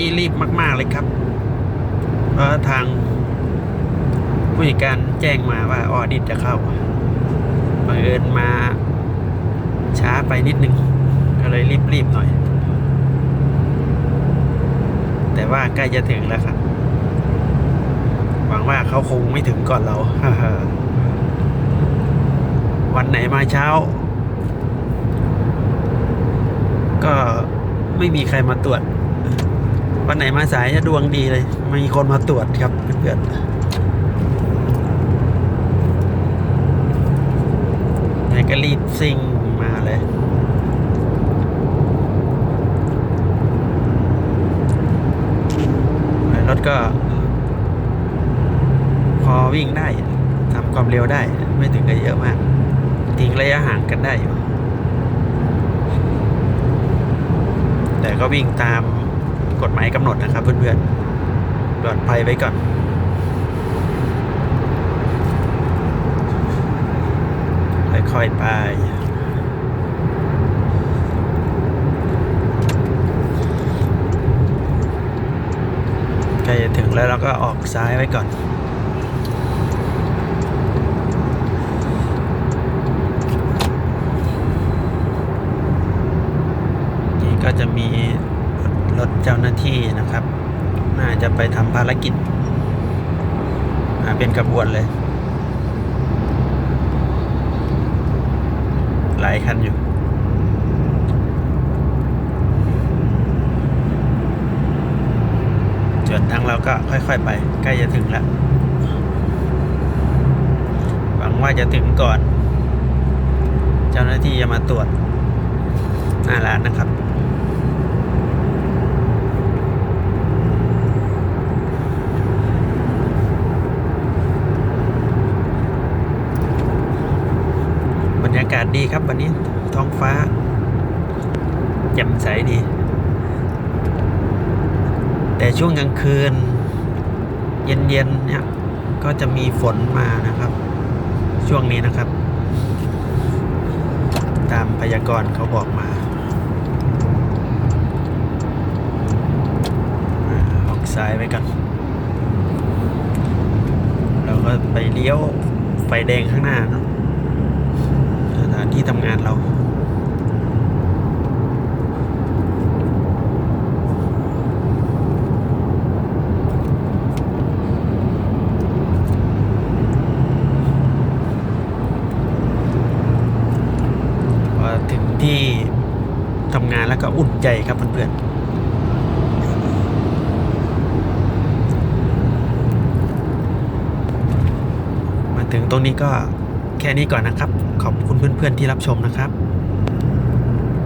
นี้รีบมากๆเลยครับเพราะทางผู้จัดการแจ้งมาว่าออดิตจะเข้าบังเอิญมาช้าไปนิดนึง ก็เลยรีบๆหน่อย แต่ว่าใกล้จะถึงแล้วครับ หวังว่าเขาคงไม่ถึงก่อนเรา วันไหนมาเช้า ก็ไม่มีใครมาตรวจ วันไหนมาสายจะดวงดีเลยมีคนมาตรวจครับเพื่อนๆไหนก็รีบซิ่งมาเลยรถก็ พอวิ่งได้ทำความเร็วได้ ไม่ถึงกับเยอะมากทิ้งระยะห่างกันได้อยู่แต่ก็วิ่งตาม กฎหมายกำหนดนะครับเพื่อนๆปลอดภัยไว้ก่อนค่อยๆไปใกล้จะถึงแล้วเราก็ออกซ้ายไว้ก่อนนี่ก็จะมี รถเจ้าหน้าที่นะครับ น่าจะไปทำภารกิจเป็นกระบวนเลย หลายคันอยู่ส่วนทางเราก็ค่อยๆไป ใกล้จะถึงแล้วหวังว่าจะถึงก่อน เจ้าหน้าที่จะมาตรวจหน้าร้านนะครับ บรรยาศดีครับวันนี้ท้องฟ้าแจ่มใสดี แต่ช่วงกลางคืน เย็นๆเนี่ยก็จะมีฝนมานะครับ ช่วงนี้นะครับ ตามพยากรณ์เขาบอกมาออกซ้ายไปกันเราก็ไปเลี้ยวไฟแดงข้างหน้าเนะานที่ทำงานเราถึงที่ทำงานแล้วก็อุ่นใจครับเพื่อนๆมาถึงตรงนี้ก็ แค่นี้ก่อนนะครับ ขอบคุณเพื่อนๆที่รับชมนะครับ